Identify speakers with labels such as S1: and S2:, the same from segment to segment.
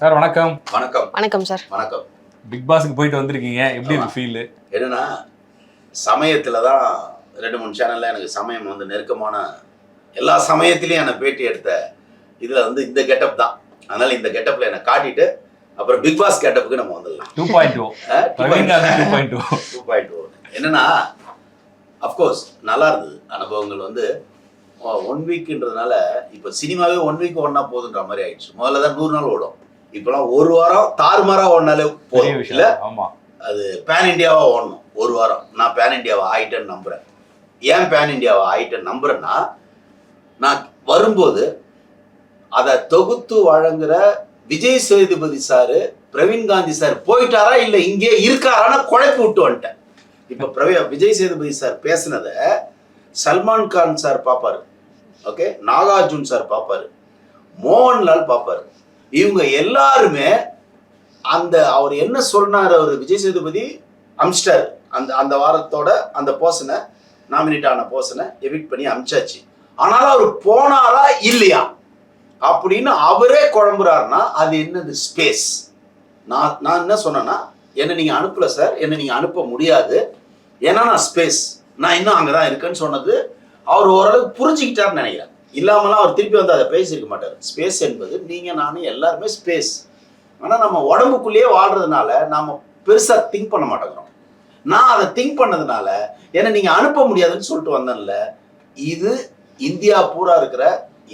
S1: Sir வணக்கம்.
S2: வணக்கம்.
S3: வணக்கம் சார்.
S2: வணக்கம்.
S1: பிக் பாஸ்க்கு போயிட்டு வந்திருக்கீங்க. எப்படி. இருக்கு ஃபீல்
S2: என்னன்னா சமயத்தில் தான் ரெண்டு மூணு சேனலில் எனக்கு சமயம் வந்து நெருக்கமான எல்லா சமயத்திலையும் என்னை பேட்டி எடுத்த இதில் வந்து இந்த கெட்டப் தான். அதனால் இந்த கெட்டப்பில் என்னை காட்டிட்டு அப்புறம் பிக் பாஸ் கெட்டப்புக்கு நம்ம வந்துடலாம்.
S1: Two point two two point two
S2: two point என்னன்னா அஃப்கோர்ஸ் நல்லா இருந்தது. அனுபவங்கள் வந்து ஒன் வீக்குன்றதுனால இப்போ சினிமாவே ஒன் வீக் ஒன்னா போதுன்ற மாதிரி ஆயிடுச்சு. முதல்ல தான் நூறு நாள் ஓடும். இப்போலாம் ஒரு வாரம் தாறுமாறா ஓடினாலே போதும். இல்லை?
S1: ஆமா.
S2: அது பேன் இண்டியாவா ஓடணும். ஒரு வாரம். நான் பேன் இண்டியாவா ஆயிட்டேன்னு நம்புறேன். ஏன் பேன் இண்டியாவா ஆயிட்டேன்னு நம்புறேன்னா நான் வரும்போது அதை தொகுத்து வழங்குற விஜய் சேதுபதி சாரு பிரவீன் காந்தி சார் போயிட்டாரா இல்ல இங்கே இருக்காரான்னு குழப்பி விட்டு வந்துட்டேன். இப்ப பிரவி விஜய் சேதுபதி சார் பேசுனத சல்மான் கான் சார் பார்ப்பாரு ஓகே? நாகார்ஜுன் சார் பார்ப்பாரு மோகன்லால் பார்ப்பாரு இவங்க எல்லாருமே அந்த அவர் என்ன சொன்னார் அவர் விஜய் சேதுபதி? அம்ஸ்டர் அந்த அந்த வாரத்தோட அந்த போர்ஷனை நாமினேட் ஆன போர்ஷனை எவிட் பண்ணி அமிச்சாச்சு. ஆனாலும் அவர் போனாரா இல்லையா? அப்படின்னு அவரே குழம்புறாருன்னா அது என்னது ஸ்பேஸ் நான் நான் என்ன சொன்னேன்னா என்னை நீங்கள் அனுப்பல சார் என்னை நீங்கள் அனுப்ப முடியாது. ஏன்னா நான் ஸ்பேஸ் நான் இன்னும் அங்கே தான் இருக்கேன்னு சொன்னது. அவர் ஓரளவுக்கு புரிஞ்சுக்கிட்டாருன்னு நினைக்கிறேன். இல்லாமலாம் அவர் திருப்பி வந்து அதை பேசியிருக்க மாட்டார். ஸ்பேஸ் என்பது நீங்கள் நானும் எல்லாருமே ஸ்பேஸ் ஆனால் நம்ம உடம்புக்குள்ளேயே வாழ்றதுனால நாம் பெருசாக திங்க் பண்ண மாட்டேங்கிறோம். நான் அதை திங்க் பண்ணதுனால என்ன நீங்கள் அனுப்ப முடியாதுன்னு சொல்லிட்டு வந்தேன்ல இது இந்தியா பூரா இருக்கிற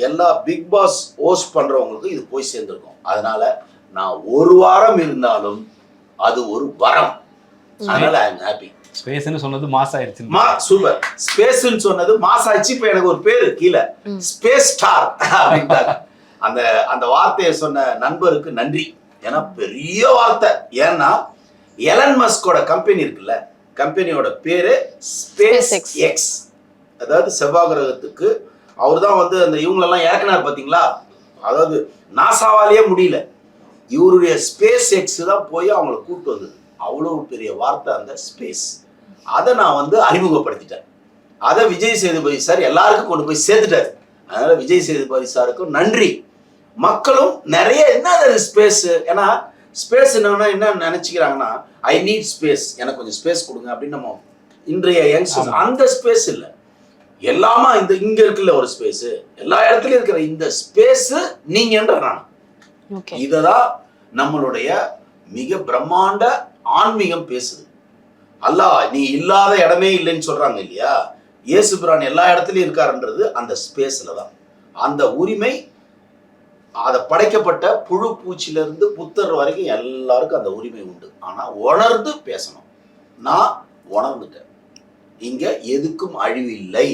S2: எல்லா பிக் பாஸ் ஹோஸ்ட் பண்ணுறவங்களுக்கும் இது போய் சேர்ந்துருக்கும். அதனால நான் ஒரு வாரம் இருந்தாலும் அது ஒரு வரம். அதனால ஐ எம் ஹாப்பி
S1: ஸ்பேஸ்னு சொன்னது மாஸ் ஆயிருச்சு.
S2: மா சூப்பர் ஸ்பேஸ்ன்னு சொன்னது மாஸ் ஆயிடுச்சு. இப்ப எனக்கு ஒரு பேரு கீழே. ஸ்பேஸ் ஸ்டார் அப்படின்ட்டாங்க அந்த அந்த வார்த்தையை சொன்ன நண்பருக்கு நன்றி. ஏன்னா பெரிய வார்த்தை. ஏன்னா எலன் மஸ்கோட கம்பெனி இருக்குல்ல. கம்பெனியோட பேரு ஸ்பேஸ். எக்ஸ் அதாவது செவ்வாய் கிரகத்துக்கு அவர் தான் வந்து அந்த இவங்களெல்லாம் இறக்குனார் பாத்தீங்களா? அதாவது நாசாவாலேயே முடியல. இவருடைய ஸ்பேஸ் எக்ஸ் தான் போய் அவங்கள கூப்பிட்டு வந்தது. அவ்வளவு பெரிய வார்த்தை அந்த ஸ்பேஸ் அதை நான் வந்து அறிமுகப்படுத்திட்டேன். அதை விஜய் சேதுபதி சார் எல்லாருக்கும் கொண்டு போய் சேர்த்துட்டாரு. அதனால விஜய் சேதுபதி சாருக்கும் நன்றி. மக்களும் நிறைய என்ன ஸ்பேஸ் ஏன்னா ஸ்பேஸ் என்னன்னா என்ன நினைச்சுக்கிறாங்கன்னா ஐ நீட் ஸ்பேஸ் எனக்கு கொஞ்சம் ஸ்பேஸ் கொடுங்க அப்படின்னு நம்ம இன்றைய யங்ஸ்டர்ஸ். அந்த ஸ்பேஸ் இல்லை. எல்லாமா இந்த இங்க இருக்குல்ல ஒரு ஸ்பேஸ் எல்லா இடத்துலயும் இருக்கிற இந்த ஸ்பேஸ் நீங்கன்ற நான் இததான் நம்மளுடைய மிக பிரம்மாண்ட ஆன்மீகம் பேசுது. அல்லாஹ் நீ இல்லாத இடமே இல்லைன்னு சொல்றாங்க இல்லையா? இயேசு பிரான் எல்லா இடத்துலயும் இருக்காருன்றது அந்த ஸ்பேஸ்ல தான். அந்த உரிமை அதை படைக்கப்பட்ட புழு பூச்சில புத்தர் வரைக்கும் எல்லாருக்கும் அந்த உரிமை உண்டு. ஆனா உணர்ந்து பேசணும். நான் உணர்ந்துட்டேன். இங்க எதுக்கும் அழிவு இல்லை.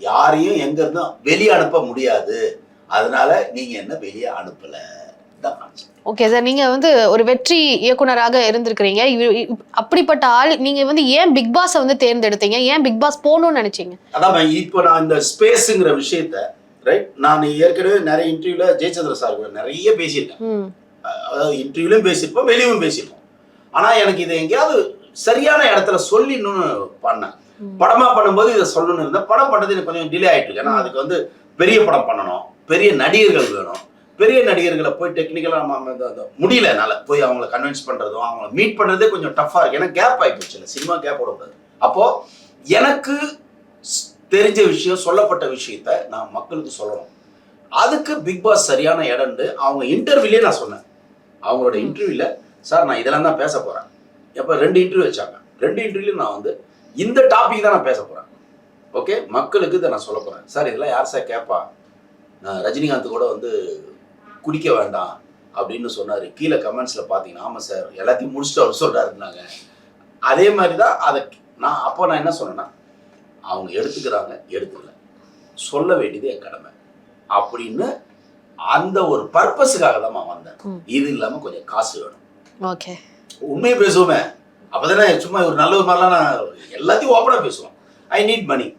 S2: யாரையும் எங்க இருந்தும் வெளியே அனுப்ப முடியாது. அதனால நீங்க என்ன வெளியே அனுப்பல? தான்.
S3: ஓகே சார் நீங்க வந்து ஒரு வெற்றி இயக்குனராக இருந்திருக்கிறீங்க. அப்படிப்பட்ட ஆள் நீங்க வந்து ஏன் பிக் பாஸை வந்து தேர்ந்தெடுத்தீங்க? ஏன் பிக் பாஸ் போகணும்னு நினைச்சீங்க?
S2: அதான் இப்போ நான் இந்த ஸ்பேஸுங்கிற விஷயத்த ரைட் நான் ஏற்கனவே நிறைய இன்டர்வியூல ஜெயச்சந்திர சார் கூட நிறைய பேசியிருக்கேன். அதாவது இன்டர்வியூலையும் பேசியிருப்போம் வெளியும் பேசியிருப்போம். ஆனா எனக்கு இதை எங்கேயாவது சரியான இடத்துல சொல்லிடணும்னு பண்ணேன். படமா பண்ணும்போது இதை சொல்லணும்னு இருந்தேன். படம் பண்ணது எனக்கு கொஞ்சம் டிலே ஆயிட்டு இருக்கு. ஏன்னா அதுக்கு வந்து பெரிய படம் பண்ணணும். பெரிய நடிகர்கள் வேணும். பெரிய நடிகர்களை போய் டெக்னிக்கலாக நம்ம முடியல என்னால். போய் அவங்கள கன்வின்ஸ் பண்ணுறதும் அவங்கள மீட் பண்ணுறதே கொஞ்சம் டஃப்பாக இருக்கு. ஏன்னா கேப் ஆகி போச்சு. இல்லை சினிமா கேப் விடக்கூடாது அப்போ எனக்கு தெரிஞ்ச விஷயம் சொல்லப்பட்ட விஷயத்த நான் மக்களுக்கு சொல்லணும். அதுக்கு பிக் பாஸ் சரியான இடம்னு அவங்க இன்டர்வியூலே நான் சொன்னேன். அவங்களோட இன்டர்வியூல சார் நான் இதெல்லாம் தான் பேச போறேன். எப்போ? ரெண்டு இன்டர்வியூ வச்சாங்க. ரெண்டு இன்டர்வியூலையும் நான் வந்து இந்த டாபிக் தான் நான் பேச போறேன். ஓகே மக்களுக்கு இதை நான் சொல்ல போறேன். சார் இதெல்லாம் யார் சார் கேட்பா? நான் ரஜினிகாந்த் கூட வந்து குடிக்க வேண்டாம் அப்படின்னு சொன்னார். கீழே கமெண்ட்ஸில் பார்த்தீங்கன்னா ஆமாம் சார் எல்லாத்தையும் முடிச்சுட்டு அவர் சொல்கிறாருன்னாங்க அதே மாதிரி தான் அதை நான் அப்போ நான் என்ன சொன்னேன்னா அவங்க எடுத்துக்கிறாங்க எடுத்துக்கல. சொல்ல வேண்டியது என் கடமை. அப்படின்னு அந்த ஒரு பர்பஸுக்காக தான் நான் வந்தேன். இது இல்லாமல் கொஞ்சம் காசு வேணும்.
S3: ஓகே.
S2: உண்மையை பேசுவோமே. அப்பதானே சும்மா ஒரு நல்ல ஒரு மாதிரிலாம் நான் எல்லாத்தையும் ஓப்பனாக பேசுவோம். ஐ நீட் மணி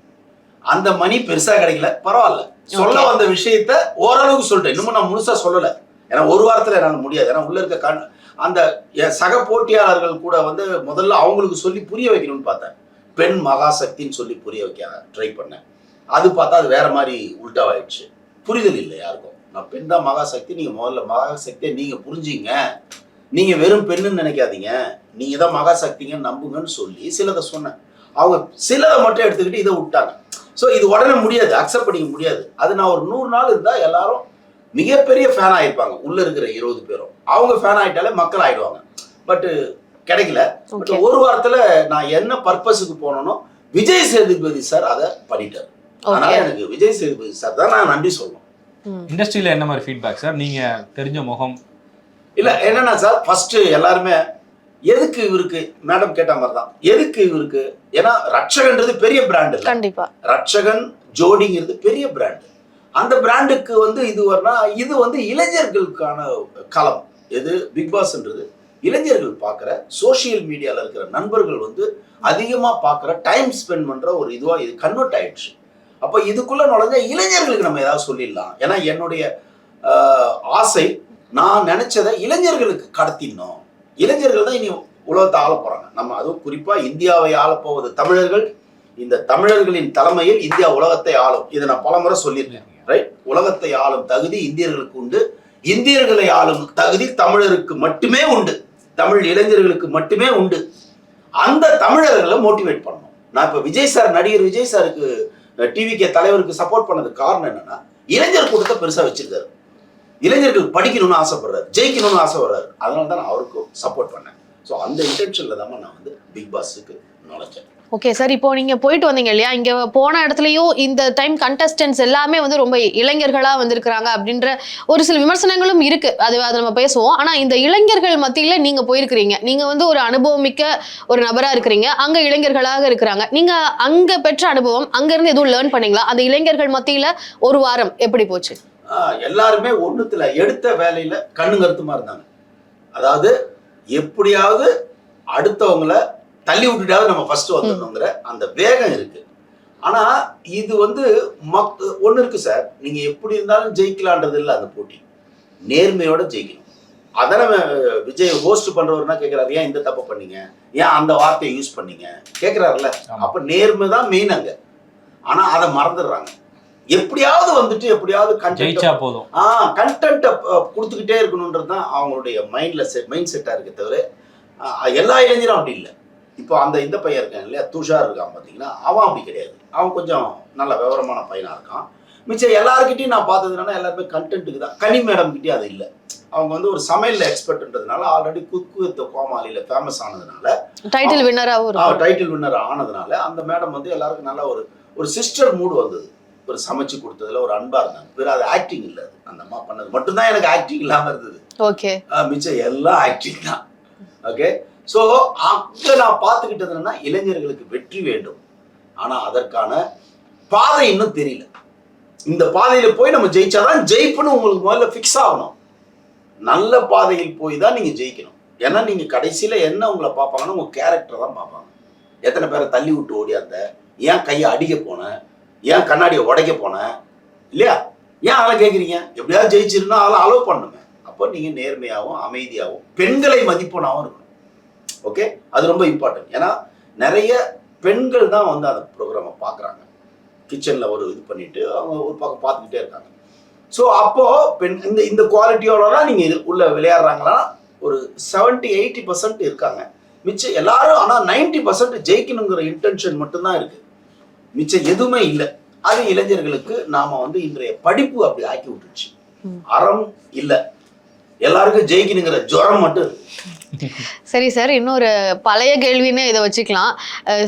S2: அந்த மணி பெருசா கிடைக்கல பரவாயில்ல. சொல்ல. வந்த விஷயத்த ஓரளவுக்கு சொல்லிட்டேன். இன்னமும் நான் முழுசா சொல்லல. ஏன்னா ஒரு வாரத்துல என்னால முடியாது. ஏன்னா உள்ள இருக்க அந்த சக போட்டியாளர்கள் கூட வந்து முதல்ல அவங்களுக்கு சொல்லி புரிய வைக்கணும்னு பார்த்தேன். பெண் மகாசக்தின்னு சொல்லி புரிய வைக்க ட்ரை பண்ணேன். அது பார்த்தா அது வேற மாதிரி உல்டாவாயிடுச்சு புரிதல் இல்லை யாருக்கும். நான் பெண் தான் மகாசக்தி. நீங்க முதல்ல மகாசக்தியை நீங்க புரிஞ்சுங்க. நீங்க வெறும் பெண்ணுன்னு நினைக்காதீங்க. நீங்க தான் மகாசக்திங்கன்னு நம்புங்கன்னு சொல்லி சிலதை சொன்னேன். அவங்க சிலதை மட்டும் எடுத்துக்கிட்டு இதை விட்டாங்க. ஸோ இது உடனே முடியாது அக்செப்ட் பண்ணிக்க முடியாது. அது நான் ஒரு நூறு நாள் இருந்தா எல்லாரும் மிகப்பெரிய ஃபேன் ஆயிருப்பாங்க. உள்ள இருக்கிற இருபது பேரும். அவங்க ஃபேன் ஆயிட்டாலே மக்கள் ஆயிடுவாங்க. பட் கிடைக்கல. பட். ஒரு வாரத்துல நான் என்ன பர்பஸுக்கு போனனோ விஜய் சேதுபதி சார் அதை பண்ணிட்டார். அதனால எனக்கு விஜய் சேதுபதி சார் தான் நான் நன்றி சொல்லணும்.
S1: இண்டஸ்ட்ரியில என்ன மாதிரி ஃபீட்பேக் சார் நீங்க தெரிஞ்ச முகம்.
S2: இல்ல என்னன்னா சார் ஃபர்ஸ்ட் எல்லாருமே எதுக்கு இவருக்கு மேடம் கேட்ட மாதிரி தான் எதுக்கு இவருக்கு? ஏன்னா ரட்சகன்றது பெரிய பிராண்ட்
S3: கண்டிப்பா.
S2: ரட்சகன் ஜோடிங்கிறது பெரிய பிராண்ட் அந்த பிராண்டுக்கு வந்து இது வரனா இது வந்து இளைஞர்களுக்கான களம். எது? பிக் பாஸ்ன்றது இளைஞர்கள் பார்க்குற சோஷியல் மீடியால இருக்கிற நண்பர்கள் வந்து அதிகமா பார்க்குற டைம் ஸ்பெண்ட் பண்ற ஒரு இதுவா இது கன்வெர்ட் ஆயிடுச்சு. அப்போ இதுக்குள்ள நுழைஞ்ச இளைஞர்களுக்கு நம்ம ஏதாவது சொல்லிடலாம். ஏன்னா என்னுடைய ஆசை நான் நினைச்சதை இளைஞர்களுக்கு கடத்திடணும். இளைஞர்கள் தான் இனி உலகத்தை ஆள போறாங்க. நம்ம அதுவும் குறிப்பா இந்தியாவை ஆளப்போவது தமிழர்கள். இந்த தமிழர்களின் தலைமையில் இந்தியா உலகத்தை ஆளும். இதை நான் பலமுறை சொல்லியிருக்கேன். ரைட் உலகத்தை ஆளும் தகுதி இந்தியர்களுக்கு உண்டு. இந்தியர்களை ஆளும் தகுதி தமிழருக்கு மட்டுமே உண்டு. தமிழ் இளைஞர்களுக்கு மட்டுமே உண்டு. அந்த தமிழர்களை மோட்டிவேட் பண்ணணும். நான் இப்ப விஜய் சார் நடிகர் விஜய் சாருக்கு டிவிகே தலைவருக்கு சப்போர்ட் பண்ணதுக்கு காரணம் என்னன்னா இளைஞர் கூட்டத்தை பெருசா வச்சிருக்காரு. இளைஞர்கள் படிக்கணும்னு ஆசைப்படுறாரு ஜெயிக்கணும்னு ஆசைப்படுறாரு. அதனால தான் நான் அவருக்கும் சப்போர்ட் பண்ணேன். ஸோ அந்த இன்டென்ஷன்ல தான் நான் வந்து பிக் பாஸுக்கு நுழைச்சேன்.
S3: ஓகே சார் இப்போ நீங்க போயிட்டு வந்தீங்க இல்லையா? இங்க போன இடத்துலயும் இந்த டைம் கண்டஸ்டன்ஸ் எல்லாமே வந்து ரொம்ப இளைஞர்களா வந்திருக்கிறாங்க அப்படின்ற ஒரு சில விமர்சனங்களும் இருக்கு. அது அதை நம்ம பேசுவோம். ஆனா இந்த இளைஞர்கள் மத்தியில நீங்க போயிருக்கிறீங்க. நீங்க வந்து ஒரு அனுபவமிக்க ஒரு நபரா இருக்கிறீங்க. அங்க இளைஞர்களாக இருக்கிறாங்க. நீங்க அங்க பெற்ற அனுபவம் அங்க இருந்து எதுவும் லேர்ன் பண்ணீங்களா? அந்த இளைஞர்கள் மத்தியில ஒரு வாரம் எப்படி போச்சு?
S2: எல்லாருமே ஒண்ணுத்துல எடுத்த வேலையில கண்ணு கருத்துமா இருந்தாங்க. அதாவது எப்படியாவது அடுத்தவங்கள தள்ளி விட்டுட்டாவது நம்ம ஃபர்ஸ்ட் வந்துடணுங்கிற அந்த வேகம் இருக்கு. ஆனா இது வந்து மக் ஒண்ணு இருக்கு சார் நீங்க எப்படி இருந்தாலும் ஜெயிக்கலான்றது இல்லை அந்த போட்டி. நேர்மையோட ஜெயிக்கணும். அதான விஜய் ஹோஸ்ட் பண்றவர்னா கேக்குறாரு ஏன் இந்த தப்பு பண்ணீங்க? ஏன் அந்த வார்த்தையை யூஸ் பண்ணீங்க? கேக்குறாருல்ல.
S1: ஆமா.
S2: அப்ப நேர்மை தான் மெயின் அங்க. ஆனா அதை மறந்துடுறாங்க. எப்படியாவது வந்துட்டு எப்படியாவது கண்டென்ட்
S1: ஜெயிச்சா போதும்.
S2: ஆ கண்டென்ட்டை கொடுத்துக்கிட்டே இருக்கணுன்றது தான் அவங்களுடைய மைண்ட்ல செட் மைண்ட் செட்டாக இருக்கே தவிர எல்லா இளைஞரும் அப்படி இல்லை. இப்போ அந்த இந்த பையன் இருக்கான் இல்லையா? துஷார் இருக்கான் பார்த்தீங்கன்னா அவன் அப்படி கிடையாது. அவன் கொஞ்சம் நல்ல விவரமான பையனாக இருக்கான். மிச்சம் எல்லாருக்கிட்டையும் நான் பார்த்தது என்னன்னா எல்லாருமே கண்டென்ட்டுக்கு தான். கனி மேடம் கிட்டே அது இல்லை. அவங்க வந்து ஒரு சமையல் எக்ஸ்பர்ட்ன்றதுனால ஆல்ரெடி குக்கு வித் கோமாளியில் ஃபேமஸ் ஆனதுனால
S3: டைட்டில் வின்னராகவும்
S2: டைட்டில் வின்னர் ஆனதுனால அந்த மேடம் வந்து எல்லாருக்கும் நல்ல ஒரு ஒரு சிஸ்டர் மூடு வந்தது. ஒரு சமைச்சு கொடுத்ததுல ஒரு அன்பா இருந்தாங்க. வேற அது ஆக்டிங் இல்லை அது. அந்த அம்மா பண்ணது மட்டும்தான் எனக்கு ஆக்டிங் இல்லாம இருந்தது.
S3: ஓகே
S2: மிச்சம் எல்லாம் ஆக்டிங் தான். ஓகே ஸோ அங்க நான் பார்த்துக்கிட்டது என்னன்னா இளைஞர்களுக்கு வெற்றி வேண்டும். ஆனா அதற்கான பாதை இன்னும் தெரியல. இந்த பாதையில போய் நம்ம ஜெயிச்சாதான் ஜெயிப்புன்னு உங்களுக்கு முதல்ல ஃபிக்ஸ் ஆகணும். நல்ல பாதையில் போய் தான் நீங்க ஜெயிக்கணும். ஏன்னா நீங்க கடைசியில என்ன உங்களை பார்ப்பாங்கன்னா உங்க கேரக்டர் தான் பார்ப்பாங்க. எத்தனை பேரை தள்ளி விட்டு ஓடியாந்த? ஏன் கையை அடிக்க போனேன் ஏன் கண்ணாடியை உடைக்க போனேன் இல்லையா? ஏன் அதெல்லாம் கேட்குறீங்க எப்படியாவது ஜெயிச்சிருந்தா அதெல்லாம் அலோவ் பண்ணுங்க. அப்போ நீங்கள் நேர்மையாகவும் அமைதியாகவும் பெண்களை மதிப்பனாகவும் இருக்கணும். ஓகே அது ரொம்ப இம்பார்ட்டன்ட் ஏன்னா நிறைய பெண்கள் தான் வந்து அந்த ப்ரோக்ராமை பார்க்குறாங்க. கிச்சனில் ஒரு இது பண்ணிட்டு அவங்க ஒரு பக்கம் பார்த்துக்கிட்டே இருக்காங்க. ஸோ அப்போது பெண் இந்த இந்த குவாலிட்டியோடலாம் நீங்கள் இது உள்ள விளையாடுறாங்களா? ஒரு செவன்ட்டி எயிட்டி பர்சன்ட் இருக்காங்க. மிச்சம் எல்லாரும் ஆனால் நைன்டி பர்சன்ட் ஜெயிக்கணுங்கிற இன்டென்ஷன் மட்டும்தான் இருக்குது மிச்சம் எதுவுமே இல்லை. அது இளைஞர்களுக்கு நாம வந்து இன்றைய படிப்பு அப்படி ஆக்கி விட்டுருச்சு. அறம் இல்லை. எல்லாருக்கும் ஜெயிக்கணுங்கிற ஜுரம் மட்டும்
S3: சரி சார் இன்னொரு பழைய கேள்வின்னு இதை வச்சுக்கலாம்.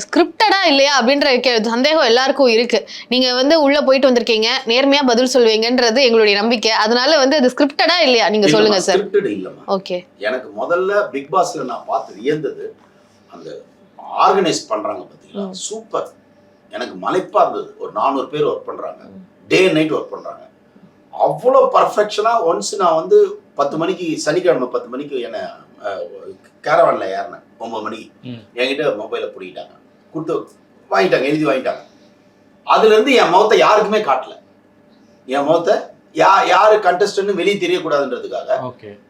S3: ஸ்கிரிப்டடா இல்லையா அப்படின்ற சந்தேகம் எல்லாருக்கும் இருக்கு. நீங்க வந்து உள்ள போயிட்டு வந்திருக்கீங்க நேர்மையா பதில் சொல்வீங்கன்றது எங்களுடைய நம்பிக்கை. அதனால வந்து அது ஸ்கிரிப்டடா இல்லையா? நீங்க சொல்லுங்க சார். ஓகே.
S2: எனக்கு முதல்ல பிக் பாஸ்ல நான் பார்த்து வியந்தது அந்த ஆர்கனைஸ் பண்றாங்க பார்த்தீங்களா
S3: ம்.
S2: சூப்பர். எனக்கு மலைப்பா இருந்தது. ஒரு நானூறு பேர் ஒர்க் பண்றாங்க. டே நைட் ஒர்க் பண்றாங்க. அவ்வளோ பர்ஃபெக்ஷனா ஒன்ஸ் நான் வந்து பத்து மணிக்கு சனிக்கிழமை பத்து மணிக்கு என்ன கேரவான்ல ஏறினேன். ஒன்பது மணிக்கு. என்கிட்ட மொபைலை பிடிக்கிட்டாங்க. கொடுத்து வாங்கிட்டாங்க எழுதி வாங்கிட்டாங்க. அதுல இருந்து என் முகத்தை யாருக்குமே காட்டல. என் முகத்தை யா யாரு கண்டஸ்டன்ட் வெளியே தெரியக்கூடாதுன்றதுக்காக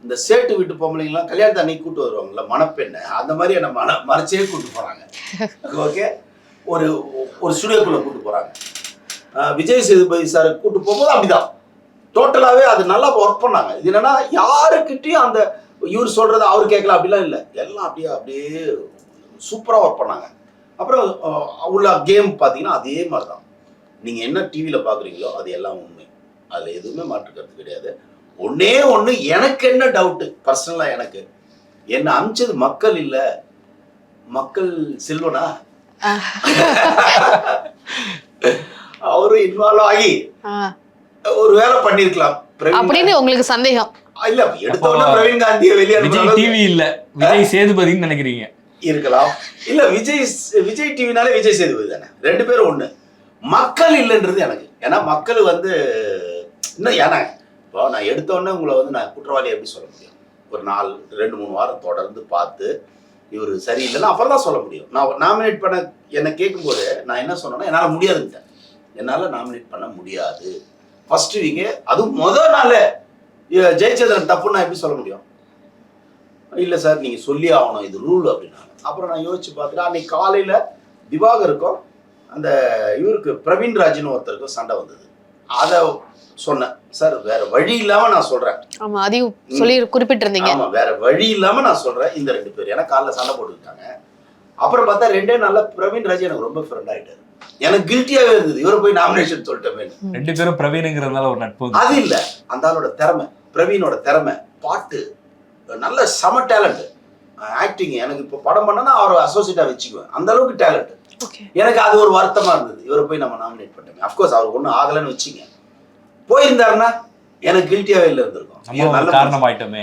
S2: இந்த சேட்டு வீட்டு பொம்பளைங்கலாம் கல்யாணத்தை அன்னைக்கு கூட்டு வருவாங்கல்ல மணப்பெண்ணை அந்த மாதிரி என்ன மன மறைச்சே கூட்டு போறாங்க ஓகே? ஒரு ஒரு ஸ்டுடியோக்குள்ளே கூட்டு போகிறாங்க விஜய் சேதுபதி சார் கூட்டு போகும்போது அப்படிதான் டோட்டலாகவே அது நல்லா ஒர்க் பண்ணாங்க. இது என்னன்னா யாருக்கிட்டையும் அந்த இவர் சொல்கிறத அவர் கேட்கல அப்படிலாம் இல்லை. எல்லாம் அப்படியே அப்படியே சூப்பராக ஒர்க் பண்ணாங்க. அப்புறம் உள்ள கேம் பார்த்தீங்கன்னா அதே மாதிரி தான் நீங்கள் என்ன டிவியில் பார்க்குறீங்களோ அது எல்லாம் உண்மை. அதில் எதுவுமே மாற்றுக்கிறது கிடையாது. ஒன்றே ஒன்று எனக்கு என்ன டவுட்டு பர்சனலாக எனக்கு. என்னை அமிச்சது மக்கள் இல்லை. மக்கள் செல்வனா? அவரும் இன்வால்வ் ஆகி ஒரு வேலை பண்ணிருக்கலாம்.
S3: அப்படின்னு உங்களுக்கு சந்தேகம்.
S2: இல்ல எடுத்த உடனே பிரவீன் காந்தியை வெளியே
S1: விஜய் டிவி இல்ல. விஜய் சேதுபதின்னு நினைக்கிறீங்க.
S2: இருக்கலாம். இல்ல விஜய் விஜய் டிவினாலே விஜய் சேதுபதி தானே? ரெண்டு பேரும் ஒண்ணு. மக்கள் இல்லைன்றது எனக்கு. ஏன்னா மக்கள் வந்து இன்னும் ஏன்னா இப்போ நான் எடுத்த உடனே உங்களை வந்து நான் குற்றவாளி எப்படி சொல்ல முடியும். ஒரு நாலு ரெண்டு மூணு வாரம் தொடர்ந்து பார்த்து இவர் சரியில்லைன்னா அப்புறம் தான் சொல்ல முடியும். நான் நாமினேட் பண்ண என்னை கேட்கும்போது நான் என்ன சொன்னேன்னா என்னால் முடியாதுன்ட்டேன். என்னால் நாமினேட் பண்ண முடியாது. ஃபர்ஸ்ட் வீக்கே அதுவும் முதல் நாள் ஜெயச்சந்திரன் தப்புன்னு நான் எப்படி சொல்ல முடியும்? இல்லை சார் நீங்கள் சொல்லி ஆகணும். இது ரூல் அப்படின்னாங்க. அப்புறம் நான் யோசிச்சு பார்த்துட்டு அன்னைக்கு காலையில் திவாகருக்கும் அந்த இவருக்கு பிரவீன் ராஜ்னு ஒருத்தருக்கும் சண்டை வந்தது. அதை சொன்னேன் சார் வேற வழி இல்லாமல் நான் சொல்கிறேன்
S3: ஆமா அதையும் சொல்லி குறிப்பிட்டிருந்தீங்க.
S2: ஆமா வேற வழி இல்லாம நான் சொல்றேன். இந்த ரெண்டு பேர் ஏன்னா காலைல சண்டை போட்டுக்கிட்டாங்க. அப்புறம் பார்த்தா ரெண்டே நாள்ல பிரவீன் ராஜ் எனக்கு ரொம்ப ஃப்ரெண்ட் ஆயிட்டாரு. எனக்கு கில்ட்டியாவே இருந்தது. இவரை போய் நாமினேஷன் சொல்லிட்டோமே.
S1: ரெண்டு பேரும் பிரவீனுங்கிறதுனால ஒரு நட்பு
S2: அது இல்ல. அந்த ஆளோட திறமை பிரவீனோட திறமை பாட்டு நல்ல செம டேலண்ட் ஆக்டிங் எனக்கு இப்போ படம் பண்ணனா அவரை அசோசியேட்டா வச்சுக்குவேன். அந்த அளவுக்கு டேலண்ட்
S3: ஓகே
S2: எனக்கு அது ஒரு வருத்தமா இருந்தது. இவரை போய் நம்ம நாமினேட் பண்ணிட்டோமே. அஃப்கோர்ஸ் அவர் ஒன்றும் ஆகலைன்னு வச்சுங்க. போயிருந்தாருன்னா எனக்கு கில்ட்டியாவே இல்லை இருந்திருக்கும்.
S1: காரணம் ஆயிட்டோமே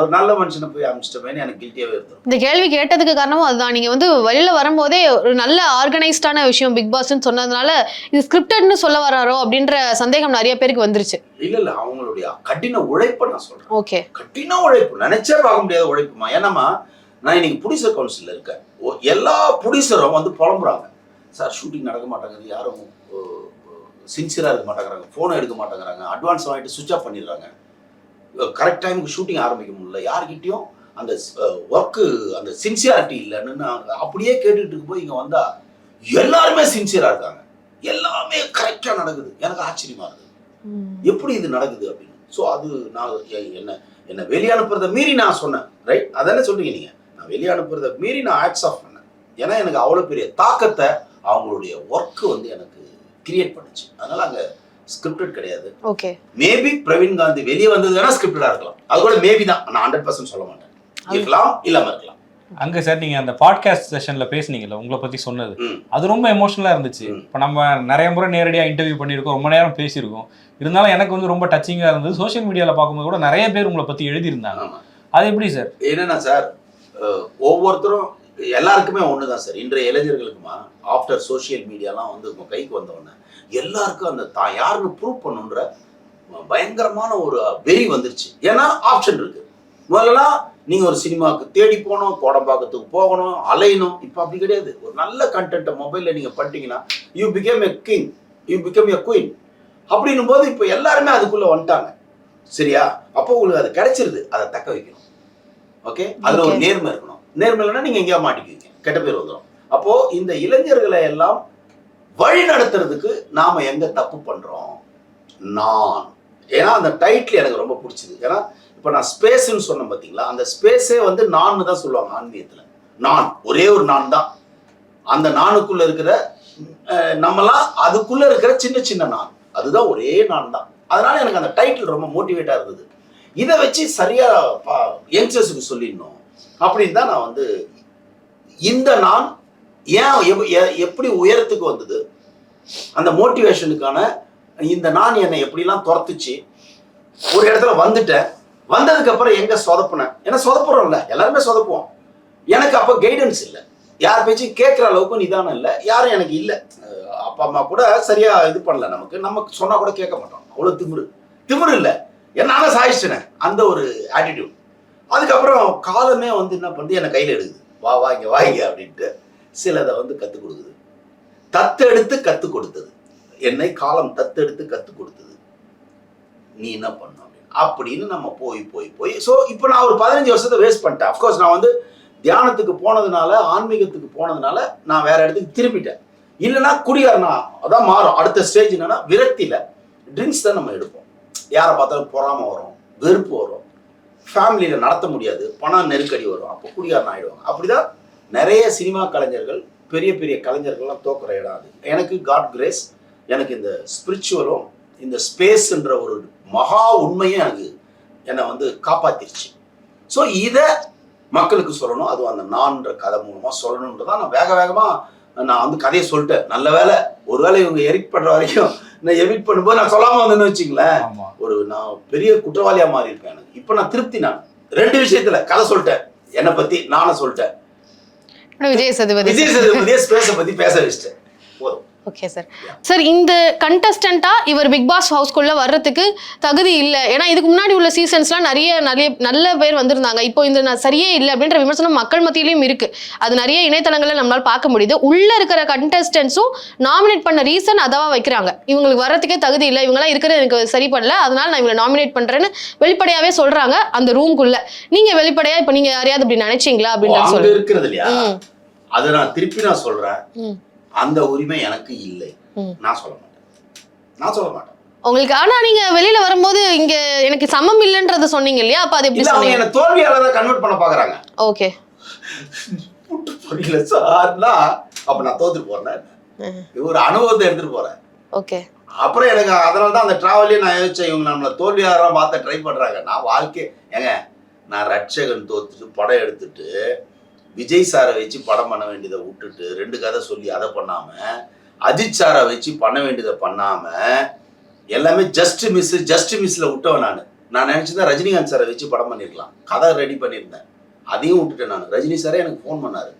S2: ஒரு நல்ல மனுஷனை போய் அமிச்சிட்டோமேனு எனக்கு கில்ட்டியாவே இருந்திருக்கும்.
S3: இந்த கேள்வி கேட்டதுக்கு காரணமும் அதுதான். நீங்க வந்து வெளியில வரும்போதே ஒரு நல்ல ஆர்கனைஸ்டான விஷயம் பிக் பாஸ்ன்னு சொன்னதுனால இது ஸ்கிரிப்டட்னு சொல்ல வராரோ அப்படின்ற சந்தேகம் நிறைய பேருக்கு வந்துருச்சு.
S2: இல்ல இல்ல அவங்களுடைய கடின உழைப்பை நான் சொல்றேன்.
S3: ஓகே.
S2: கடின உழைப்பு நினைச்சே பார்க்க முடியாத உழைப்புமா? ஏன்னாமா நான் இன்னைக்கு புடிசர் கவுன்சில் இருக்கேன். எல்லா புடிசரும் வந்து புலம்புறாங்க. சார் ஷூட்டிங் நடக்க மாட்டேங்குது யாரும் சின்சியராக இருக்க மாட்டேங்கிறாங்க. ஃபோனை எடுக்க மாட்டேங்கிறாங்க. அட்வான்ஸ் வாங்கிட்டு சுவிச் ஆஃப் பண்ணிடுறாங்க. கரெக்ட் டைமுக்கு ஷூட்டிங் ஆரம்பிக்க முடியல. யார்கிட்டயும் அந்த ஒர்க்கு அந்த சின்சியாரிட்டி இல்லைன்னு அப்படியே கேட்டுட்டு இருக்கும்போது இங்கே வந்தா எல்லாருமே சின்சியராக இருக்காங்க. எல்லாமே கரெக்டாக நடக்குது. எனக்கு ஆச்சரியமா இருக்குது. எப்படி இது நடக்குது அப்படின்னு. ஸோ அது நான் என்ன என்ன வெளியே அனுப்புறத மீறி நான் சொன்னேன். ரைட் அதானே சொல்றீங்க நீங்க. நான் வெளியே அனுப்புறத மீறி நான் ஆட்ஸ் ஆஃப் பண்ணேன். ஏன்னா எனக்கு அவ்வளோ பெரிய தாக்கத்தை அவங்களுடைய ஒர்க்கு வந்து எனக்கு கிரியேட் பண்ணுச்சு. அதனால அங்கே ஸ்கிரிப்டட் கிடையாது.
S3: ஓகே
S2: மேபி பிரவீன் காந்தி வெளியே வந்தது வேணா ஸ்கிரிப்டடாக இருக்கலாம். அது கூட மேபி தான். நான் ஹண்ட்ரட் பர்சன்ட் சொல்ல மாட்டேன். இருக்கலாம் இல்லாம இருக்கலாம்.
S1: அங்க சார் நீங்க அந்த பாட்காஸ்ட் செஷன்ல பேசுனீங்கல்ல உங்களை பத்தி சொன்னது. அது ரொம்ப எமோஷனலா இருந்துச்சு. இப்ப நம்ம நிறைய முறை நேரடியா இன்டர்வியூ பண்ணியிருக்கோம் ரொம்ப நேரம் பேசியிருக்கோம். இருந்தாலும் எனக்கு வந்து ரொம்ப டச்சிங்கா இருந்தது. சோஷியல் மீடியால பார்க்கும்போது கூட நிறைய பேர் உங்களை பத்தி எழுதியிருந்தாங்க. அது எப்படி சார்
S2: என்னன்னா சார் ஒவ்வொருத்தரும் எல்லாருக்குமே ஒன்று தான் சார். இன்றைய இளைஞர்களுக்குமா ஆஃப்டர் சோஷியல் மீடியாலாம் வந்து உங்க கைக்கு வந்த உடனே எல்லாருக்கும் அந்த தான் யாருன்னு ப்ரூவ் பண்ணுன்ற பயங்கரமான ஒரு வெறி வந்துருச்சு. ஏன்னா ஆப்ஷன் இருக்கு. முதல்லலாம் நீங்க ஒரு சினிமாவுக்கு தேடி போகணும் கோடம்பாக்கத்துக்கு போகணும் அலையணும். இப்போ அப்படி கிடையாது. ஒரு நல்ல கண்டென்ட்டை மொபைலில் நீங்க பண்ணிட்டீங்கன்னா you become a king you become a queen அப்படின்னும் போது இப்போ எல்லாருமே அதுக்குள்ள வந்துட்டாங்க. சரியா? அப்போ உங்களுக்கு அது கிடைச்சிருது. அதை தக்க வைக்கணும். ஓகே அதுல ஒரு. நேர்மை இருக்கணும். நேர்மையிலனா நீங்கள் நீங்க எங்கேயா மாட்டிக்குவீங்க. கெட்ட பேர் வந்துடும் அப்போ இந்த இளைஞர்களை எல்லாம் வழி நடத்துறதுக்கு நாம எங்க தப்பு பண்றோம்? நான். ஏன்னா அந்த டைட்டில் எனக்கு ரொம்ப பிடிச்சிது. ஏன்னா இப்போ நான் ஸ்பேஸ்ன்னு சொன்னேன் பார்த்தீங்களா அந்த ஸ்பேஸே வந்து நான் தான் சொல்லுவாங்க ஆன்மீகத்தில். நான். ஒரே ஒரு நான் தான். அந்த நானுக்குள்ள இருக்கிற நம்மளாம் நம்மலாம் அதுக்குள்ள இருக்கிற சின்ன சின்ன நான். அதுதான் ஒரே நான் தான். அதனால எனக்கு அந்த டைட்டில் ரொம்ப மோட்டிவேட்டாக இருந்தது. இதை வச்சு சரியா யங்ஸ்டர்ஸுக்கு சொல்லிடணும். அப்படின்னு தான் நான் வந்து இந்த நான் ஏன் எப்- எப்படி உயரத்துக்கு வந்தது? அந்த மோட்டிவேஷனுக்கான இந்த நான் என்னை எப்படிலாம் துரத்துச்சு? ஒரு இடத்துல வந்துட்டேன். வந்ததுக்கு அப்புறம் எங்க சொதப்புனேன்? ஏன்னா சொதப்புறோம்ல எல்லாருமே சொதப்புவோம். எனக்கு அப்போ கைடன்ஸ் இல்லை. யார் பேச்சு கேட்குற அளவுக்கு நிதானம் இல்லை. யாரும் எனக்கு இல்லை. அப்பா அம்மா கூட சரியா இது பண்ணல நமக்கு. நமக்கு சொன்னா கூட கேட்க மாட்டோம். அவ்வளோ திமிரு. திமிரு இல்லை. என்னால் சாயிச்சிட்டேன் அந்த ஒரு ஆட்டிடியூட் அதுக்கப்புறம் காலமே வந்து என்ன பண்ணுது என்னை கையில் எடுக்குது. வா வாங்க வாங்க அப்படின்ட்டு சிலதை வந்து கற்றுக் கொடுக்குது. தத்தெடுத்து கற்றுக் கொடுத்தது. என்னை காலம் தத்தெடுத்து கற்றுக் கொடுத்தது. நீ என்ன பண்ணும் அப்படின்னு. அப்படின்னு நம்ம போய் போய் போய். ஸோ இப்போ நான் ஒரு பதினஞ்சு வருஷத்தை வேஸ்ட் பண்ணிட்டேன். அஃப்கோர்ஸ் நான் வந்து தியானத்துக்கு போனதுனால ஆன்மீகத்துக்கு போனதுனால நான் வேற இடத்துக்கு திரும்பிட்டேன். இல்லைன்னா குடிகாரனா அதான் மாறும். அடுத்த ஸ்டேஜ் என்னன்னா விரக்தியில ட்ரிங்க்ஸ் தான் நம்ம எடுப்போம். யாரை பார்த்தாலும் பொறாம வரும் வெறுப்பு வரும். ஃபேமிலியில் நடத்த முடியாது. பணம் நெருக்கடி வரும். அப்போ குடியாரன் ஆகிடுவாங்க அப்படிதான் நிறைய சினிமா கலைஞர்கள் பெரிய பெரிய கலைஞர்கள்லாம் தோக்குற இடம் அது. எனக்கு காட் கிரேஸ் எனக்கு இந்த ஸ்பிரிச்சுவலும் இந்த ஸ்பேஸ்ன்ற ஒரு மகா உண்மையும் எனக்கு என்னை வந்து காப்பாத்திருச்சு. ஸோ இதை மக்களுக்கு சொல்லணும். அதுவும் அந்த நான்ற கதை மூலமாக சொல்லணுன்றதான் நான் வேக வேகமாக நான் வந்து கதையை சொல்லிட்டேன். நல்ல வேலை ஒருவேளை இவங்க எரிட் பண்ணுற வரைக்கும் நான் எவிட் பண்ணும்போது நான் சொல்லாமல் வந்தேன்னு வச்சுங்களேன் ஒரு நான் பெரிய குற்றவாளியா மாறி இருப்பேன் எனக்கு. இப்போ நான் திருப்தி நான். ரெண்டு விஷயத்துல கதை சொல்லிட்டேன். என்னை பத்தி நானே சொல்லிட்டேன்.
S3: விஜய் சதுபதி.
S2: விஜய் சேதுபதியே ஸ்பேஸை பத்தி பேச வச்சிட்டேன். போதும்.
S3: ஓகே சார் சார் இந்த கண்டஸ்டண்டா இவர் பிக் பாஸ் ஹவுஸ்குள்ள வர்றதுக்கு தகுதி இல்லை. ஏன்னா இதுக்கு முன்னாடி உள்ள சீசன்ஸ்லாம் நிறைய நிறைய நல்ல பேர் வந்திருந்தாங்க. இப்போ இந்த நான் சரியே இல்லை அப்படின்ற விமர்சனம் மக்கள் மத்தியிலையும் இருக்கு. அது நிறைய இணையதளங்கள்ல நம்மளால பார்க்க முடியுது. உள்ள இருக்கிற கண்டஸ்டன்ஸும் நாமினேட் பண்ண ரீசன் அதவா வைக்கிறாங்க. இவங்களுக்கு வர்றதுக்கே தகுதி இல்லை. இவங்களாம் இருக்கிறது எனக்கு சரி பண்ணல. அதனால நான் இவங்களை நாமினேட் பண்றேன்னு வெளிப்படையாவே சொல்றாங்க அந்த ரூம்குள்ள நீங்க வெளிப்படையா இப்போ நீங்க யாரையாவது அப்படி நினைச்சீங்களா அப்படின்னு
S2: அங்க
S3: சொல்லு
S2: இருக்கிறது இல்லையா?
S3: ம்.
S2: அதை நான் திருப்பி நான் சொல்றேன். அந்த உரிமை எனக்கு இல்லை. நான் சொல்ல மாட்டேன். நான் சொல்ல மாட்டேன்.
S3: உங்களுக்கு ஆனா நீங்க வெளியில வரும்போது இங்க எனக்கு சமம் இல்லைன்றத சொன்னீங்க இல்லையா? அப்ப அது எப்படி
S2: அவங்க என்ன தோல்வியாளர் கன்வெர்ட் பண்ண பாக்குறாங்க
S3: ஓகே.
S2: புட்டு புரியல சார்னா அப்ப நான் தோத்துட்டு போறேன் ஒரு அனுபவத்தை எடுத்துட்டு போறேன்.
S3: ஓகே.
S2: அப்புறம் எனக்கு அதனால தான் அந்த டிராவலே நான் யோசிச்சேன் இவங்க நம்மளை தோல்வியாரம் பார்த்து ட்ரை பண்றாங்க. நான் வாழ்க்கை ஏங்க நான் ரட்சகன் தோத்துட்டு படம் எடுத்துட்டு விஜய் சாரை வச்சு படம் பண்ண வேண்டியதை விட்டுட்டு ரெண்டு கதை சொல்லி அதை பண்ணாம அஜித் சாரை வச்சு பண்ண வேண்டியதை பண்ணாம எல்லாமே ஜஸ்ட் மிஸ் ஜஸ்ட் மிஸ்ல விட்டவன் நான். நான் நினைச்சிருந்தேன் ரஜினிகாந்த் சாரை வச்சு படம் பண்ணிருக்கலாம். கதை ரெடி பண்ணியிருந்தேன். அதையும் விட்டுட்டேன் நான். ரஜினி சாரே எனக்கு ஃபோன் பண்ணாரு.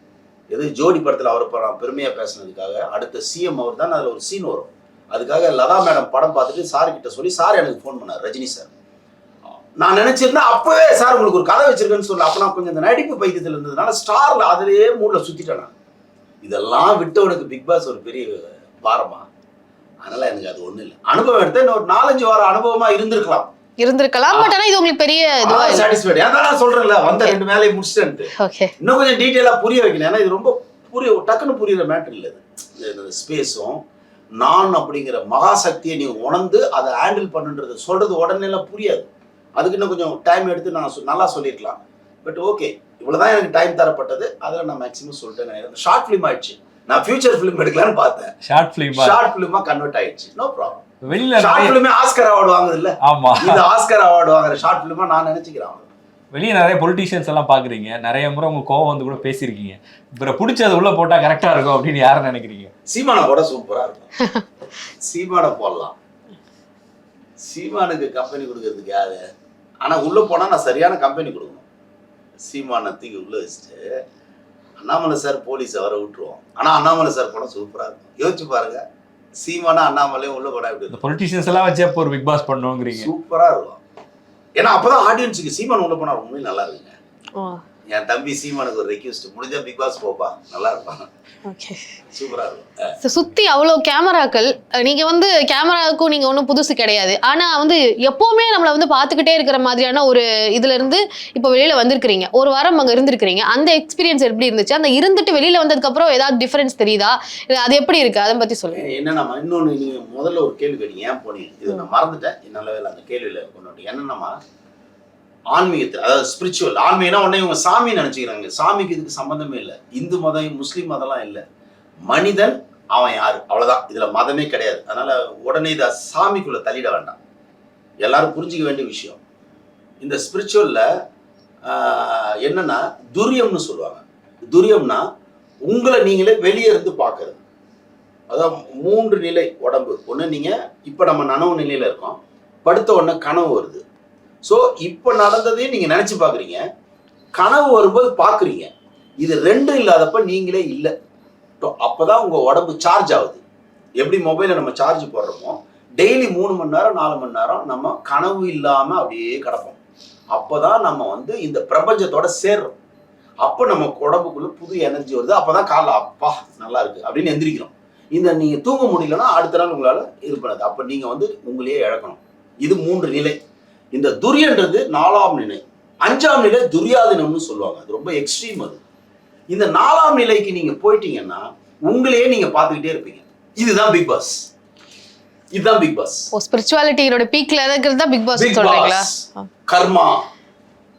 S2: எது ஜோடி படத்தில் அவரை ப- நான் பெருமையாக பேசினதுக்காக அடுத்த சிஎம் அவர் தான் அதில் ஒரு சீன் வரும். அதுக்காக லதா மேடம் படம் பார்த்துட்டு சார்கிட்ட சொல்லி சார் எனக்கு ஃபோன் பண்ணார் ரஜினி சார். நான் நினைச்சிருந்தேன் அப்பவே சார் உங்களுக்கு ஒரு கதை வச்சிருக்கேன்னு சொல்லி அப்ப நான் கொஞ்சம் இந்த நடிப்பு பைத்தியத்தில் இருந்ததுனால ஸ்டார்ல அதிலேயே மூடில் சுத்திட்டேன் நான். இதெல்லாம் விட்டவனுக்கு பிக் பாஸ் ஒரு பெரிய பாரமா? அதனால எனக்கு அது ஒண்ணும் இல்லை. அனுபவம் எடுத்தேன் இன்னும் ஒரு நாலஞ்சு வாரம் அனுபவமா இருந்திருக்கலாம்.
S3: இருந்திருக்கலாம் பட் ஆனா இது உங்களுக்கு பெரிய இதுவா
S2: சாட்டிஸ்ஃபைடு அதான் நான் சொல்றேன்ல வந்த ரெண்டு மேலையும் முடிச்சிட்டேன்ட்டு.
S3: ஓகே
S2: இன்னும் கொஞ்சம் டீட்டெயிலாக புரிய வைக்கணும். ஏன்னா இது ரொம்ப புரிய டக்குன்னு புரியுற மேட்டர் இல்லை இது. ஸ்பேஸும் நான் அப்படிங்கிற மகாசக்தியை நீ உணர்ந்து அதை ஹேண்டில் பண்ணுன்றது சொல்றது உடனே எல்லாம் புரியாது. அதுக்கு இன்னும் கொஞ்சம் டைம் எடுத்து நான் நல்லா சொல்லியிருக்கலாம் பட் ஓகே இவ்வளவுதான் எனக்கு டைம் தரப்பட்டது. அதில் நான் மேக்ஸிமம் சொல்லிட்டேன் ஷார்ட் ஃபிலிம் ஆயிடுச்சு. நான் ஃபியூச்சர் ஃபிலிம் எடுக்கலாம்னு பார்த்தேன்.
S1: ஷார்ட் ஃபிலிம்
S2: ஷார்ட் ஃபிலிமா கன்வெர்ட் ஆயிடுச்சு. நோ ப்ராப்ளம்
S1: வெளியில
S2: ஷார்ட் ஃபிலிமே ஆஸ்கர் அவார்டு வாங்குது இல்ல
S1: ஆமா.
S2: இது ஆஸ்கர் அவார்டு வாங்குற ஷார்ட் ஃபிலிமா நான் நினைச்சுக்கிறேன்.
S1: வெளியே நிறைய பொலிட்டீஷியன்ஸ் எல்லாம் பாக்குறீங்க. நிறைய முறை உங்க கோவம் வந்து கூட பேசியிருக்கீங்க. இப்போ பிடிச்சது உள்ள போட்டா கரெக்டா இருக்கும் அப்படின்னு யாரை நினைக்கிறீங்க?
S2: சீமானை போட சூப்பரா இருக்கும். சீமானை போடலாம். சீமானுக்கு கம்பெனி கொடுக்கறதுக்கு யாரு? ஆனா உள்ள போனா நான் சரியான கம்பெனி கொடுக்கணும். சீமானை தூக்கி உள்ள வச்சுட்டு அண்ணாமலை சார் போலீஸ் வர விட்டுருவோம். ஆனா அண்ணாமலை சார் போனா சூப்பரா இருக்கும். யோசிச்சு பாருங்க. சீமானா அண்ணாமலையும் உள்ள போனா எப்படி
S1: பொலிட்டீஷியன்ஸ் எல்லாம் வச்சு அப்போ ஒரு பிக் பாஸ் பண்ணுவோங்கிறீங்க.
S2: சூப்பரா இருக்கும். ஏன்னா அப்பதான் ஆடியன்ஸுக்கு சீமான் உள்ள போனா உண்மையில நல்லா இருக்குங்க.
S3: ஓ.
S2: என் தம்பி சீமானுக்கு ஒரு ரெக்வஸ்ட் முடிஞ்சா பிக் பாஸ் போப்பா. நல்லா இருப்பான் சூப்பரா இருக்கும்.
S3: சுத்தி அவ்வளோ கேமராக்கள் நீங்க வந்து கேமராவுக்கும் நீங்க ஒன்றும் புதுசு கிடையாது. ஆனா வந்து எப்பவுமே நம்மளை வந்து பார்த்துக்கிட்டே இருக்கிற மாதிரியான ஒரு இதுல இருந்து இப்போ வெளியில வந்திருக்கிறீங்க. ஒரு வாரம் அங்க இருந்திருக்கிறீங்க. அந்த எக்ஸ்பீரியன்ஸ் எப்படி இருந்துச்சு? அந்த இருந்துட்டு வெளியில வந்ததுக்கு அப்புறம் ஏதாவது டிஃபரன்ஸ் தெரியுதா? அது எப்படி இருக்கு? அதை பத்தி சொல்லுங்க.
S2: என்னன்னா இன்னொன்று நீங்க முதல்ல ஒரு கேள்வி கேட்டீங்க. ஏன் போனீங்க? இது நான் மறந்துட்டேன். நல்ல வேலை அந்த கேள்வியில கொண்டு. என்னன்னா ஆன்மீகத்தில் அதாவது ஸ்பிரிச்சுவல் ஆன்மீகம்னா உடனே இவங்க சாமி நினைச்சுக்கிறாங்க. சாமிக்கு இதுக்கு சம்மந்தமே இல்லை. இந்து மதம் முஸ்லீம் மதம்லாம் இல்லை. மனிதன் அவன் யாரு? அவ்வளோதான் இதில் மதமே கிடையாது. அதனால உடனே இதை சாமிக்குள்ளே தள்ளிட வேண்டாம். எல்லாரும் புரிஞ்சிக்க வேண்டிய விஷயம். இந்த ஸ்பிரிச்சுவலில் என்னன்னா துரியம்னு சொல்லுவாங்க. துரியம்னா உங்களை நீங்களே வெளியே இருந்து பார்க்கறது. அதான் மூன்று நிலை உடம்பு. ஒன்று நீங்கள் இப்போ நம்ம நனவு நிலையில் இருக்கோம். படுத்த உடனே கனவு வருது. ஸோ இப்போ நடந்ததையும் நீங்கள் நினச்சி பார்க்குறீங்க கனவு வரும்போது பார்க்குறீங்க இது ரெண்டும் இல்லாதப்ப நீங்களே இல்லை. அப்போ தான் உங்கள் உடம்பு சார்ஜ் ஆகுது. எப்படி மொபைலை நம்ம சார்ஜ் போடுறோமோ டெய்லி மூணு மணி நேரம் நாலு மணி நேரம் நம்ம கனவு இல்லாமல் அப்படியே கிடப்போம். அப்போ தான் நம்ம வந்து இந்த பிரபஞ்சத்தோட சேர்றோம். அப்போ நம்ம உடம்புக்குள்ள புது எனர்ஜி வருது. அப்போ தான் காலை அப்பா நல்லா இருக்கு அப்படின்னு எந்திரிக்கிறோம். இந்த நீங்கள் தூங்க முடியலன்னா அடுத்த நாள் உங்களால் இது பண்ணாது. அப்போ நீங்கள் வந்து உங்களையே இழக்கணும். இது மூன்று நிலை. இந்த துரியன்றது நாலாம் நிலை. அஞ்சாம் நிலை துரியாதனம்னு சொல்லுவாங்க. அது ரொம்ப எக்ஸ்ட்ரீம் அது. இந்த நாலாம் நிலைக்கு நீங்க போயிட்டீங்கன்னா உங்களையே நீங்க பார்த்துக்கிட்டே இருப்பீங்க. இதுதான் பிக் பாஸ் இதுதான் பிக் பாஸ்
S3: ஓ ஸ்பிரிச்சுவாலிட்டியோட பீக்ல இருக்கிறது தான் பிக் பாஸ் சொல்றீங்களா?
S2: கர்மா.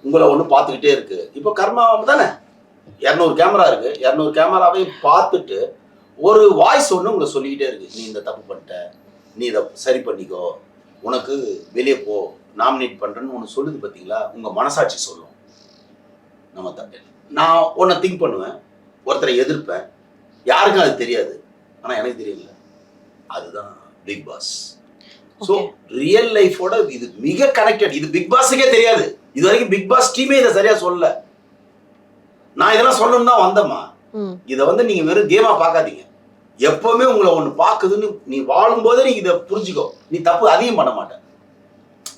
S2: உங்களை ஒண்ணு பார்த்துக்கிட்டே இருக்கு. இப்போ கர்மா தானே? இரநூறு கேமரா இருக்கு. இரநூறு கேமராவையும் பார்த்துட்டு ஒரு வாய்ஸ் ஒன்று உங்களை சொல்லிக்கிட்டே இருக்கு. நீ இந்த தப்பு பண்ணிட்ட. நீ இதை சரி பண்ணிக்கோ. உனக்கு வெளியே போ. நாமினேட் பண்றேன்னு ஒன்று சொல்லுது பார்த்தீங்களா உங்க மனசாட்சி சொல்லும். நம்ம தப்பு நான் உன்னை திங்க் பண்ணுவேன் ஒருத்தரை எதிர்ப்பேன். யாருக்கும் அது தெரியாது. ஆனா எனக்கு தெரியல அதுதான் பிக் பாஸ் ஸோ. ரியல் லைஃபோட இது மிக கனெக்டட் இது பிக் பாஸுக்கே தெரியாது. இது வரைக்கும் பிக் பாஸ் டீமே இதை சரியா சொல்லல. நான் இதெல்லாம் சொல்லணும் தான் வந்தேம்மா. இதை வந்து நீங்க வெறும் கேமா பார்க்காதீங்க. எப்பவுமே உங்களை ஒண்ணு பாக்குதுன்னு நீ வாழும்போதே நீ இதை புரிஞ்சுக்கோ. நீ தப்பு அதிகம் பண்ண மாட்ட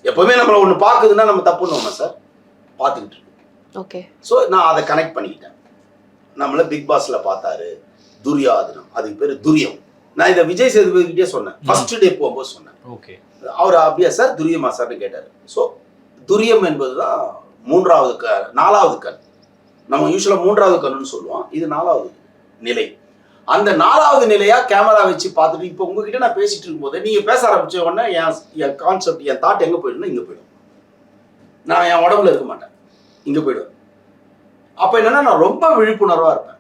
S2: எப்பவுமே நம்மள ஒண்ணு பாக்குதுன்னா நம்ம தப்புன்னு சார் பார்த்துக்கிட்டு இருக்கோம்.
S3: ஓகே.
S2: ஸோ நான் அதை கனெக்ட் பண்ணிக்கிட்டேன். நம்மள பிக் பாஸ்ல பார்த்தாரு துரியாதனம். அதுக்கு பேர் துரியம். நான் இதை விஜய் சேதுபதி கிட்டே சொன்னேன். ஃபர்ஸ்ட் டே போகும்போது சொன்னேன்.
S1: ஓகே.
S2: அவர் அப்படியா சார் துரியமா சார்னு கேட்டார். ஸோ துரியம் என்பதுதான் மூன்றாவது க நாலாவது கண். நம்ம யூஸ்வலாக மூன்றாவது கண்ணுன்னு சொல்லுவோம். இது நாலாவது நிலை. அந்த நாலாவது நிலையா கேமரா வச்சு பார்த்துட்டு இப்போ உங்ககிட்ட நான் பேசிட்டு இருக்கும்போது நீங்க பேச ஆரம்பிச்ச உடனே என் என் கான்செப்ட் என் தாட் எங்க போயிடும்னா இங்க போயிடும். நான் என் உடம்புல இருக்க மாட்டேன். இங்க போயிடும் அப்ப என்னன்னா நான் ரொம்ப விழிப்புணர்வா இருப்பேன்.